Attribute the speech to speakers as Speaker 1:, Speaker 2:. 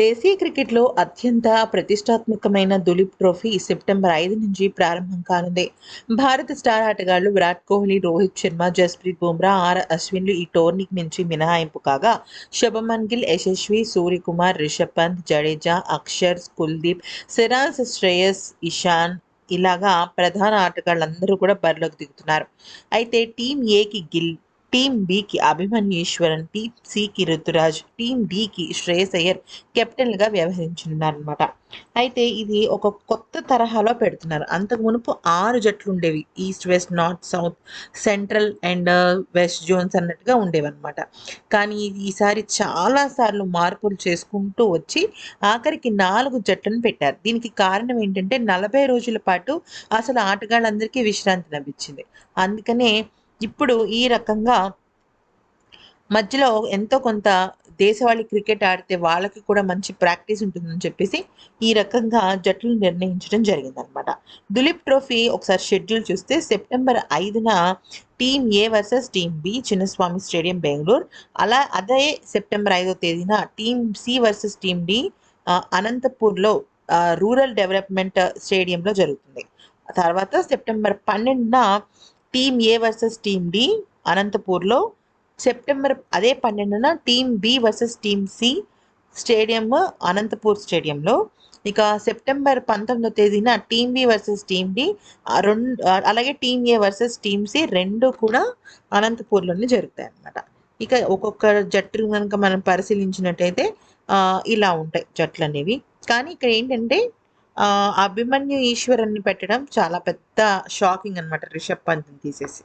Speaker 1: దేశీయ క్రికెట్లో అత్యంత ప్రతిష్టాత్మకమైన దులీప్ ట్రోఫీ సెప్టెంబర్ ఐదు నుంచి ప్రారంభం కానుంది. భారత స్టార్ ఆటగాళ్ళు విరాట్ కోహ్లీ రోహిత్ శర్మ జస్ప్రీత్ బుమ్రా ఆర్ అశ్విన్లు ఈ టోర్నీ నుంచి మినహాయింపు కాగా శుభమన్ గిల్ యశస్వి సూర్యకుమార్ రిషబ్ పంత్ జడేజా అక్షర్ కుల్దీప్ సిరాజ్ శ్రేయస్ ఇషాన్ ఇలాగా ప్రధాన ఆటగాళ్ళందరూ కూడా బరిలోకి దిగుతున్నారు. అయితే టీం ఏకి గిల్ టీం బికి అభిమన్యు ఈశ్వరన్ టీం సికి ఋతురాజ్ టీం డికి శ్రేయస్ అయ్యర్ కెప్టెన్గా వ్యవహరించనున్నారనమాట అయితే ఇది ఒక కొత్త తరహాలో పెడుతున్నారు. అంతకు మునుపు ఆరు జట్లు ఉండేవి east west north south central and west zones అన్నట్టుగా ఉండేవన్నమాట. కానీ ఈసారి చాలాసార్లు మార్పులు చేసుకుంటూ వచ్చి ఆఖరికి నాలుగు జట్లను పెట్టారు. దీనికి కారణం ఏంటంటే నలభై రోజుల పాటు అసలు ఆటగాళ్ళందరికీ విశ్రాంతి లభించింది. అందుకనే ఇప్పుడు ఈ రకంగా మధ్యలో ఎంతో కొంత దేశవాళీ క్రికెట్ ఆడితే వాళ్ళకి కూడా మంచి ప్రాక్టీస్ ఉంటుందని చెప్పేసి ఈ రకంగా జట్లు నిర్ణయించడం జరిగిందనమాట. దులీప్ ట్రోఫీ ఒకసారి షెడ్యూల్ చూస్తే సెప్టెంబర్ ఐదున team A versus team B Chinnaswamy stadium Bengaluru. అలా అదే సెప్టెంబర్ ఐదో తేదీన team C versus team D అనంతపూర్లో రూరల్ డెవలప్మెంట్ స్టేడియంలో జరుగుతుంది. తర్వాత సెప్టెంబర్ పన్నెండున team A versus team D అనంతపూర్లో. సెప్టెంబర్ అదే పన్నెండున team B versus team C stadium Anantapur స్టేడియంలో. ఇక సెప్టెంబర్ పంతొమ్మిదో తేదీన team B versus team D రెండు అలాగే team A versus team C రెండు కూడా అనంతపూర్లోనే జరుగుతాయి అన్నమాట. ఇక ఒక్కొక్క జట్టు కనుక మనం పరిశీలించినట్టయితే ఇలా ఉంటాయి జట్లు అనేవి. కానీ ఇక్కడ ఏంటంటే అభిమన్యు ఈశ్వరుని పెట్టడం చాలా పెద్ద షాకింగ్ అనమాట రిషబ్ పంత్ని తీసేసి.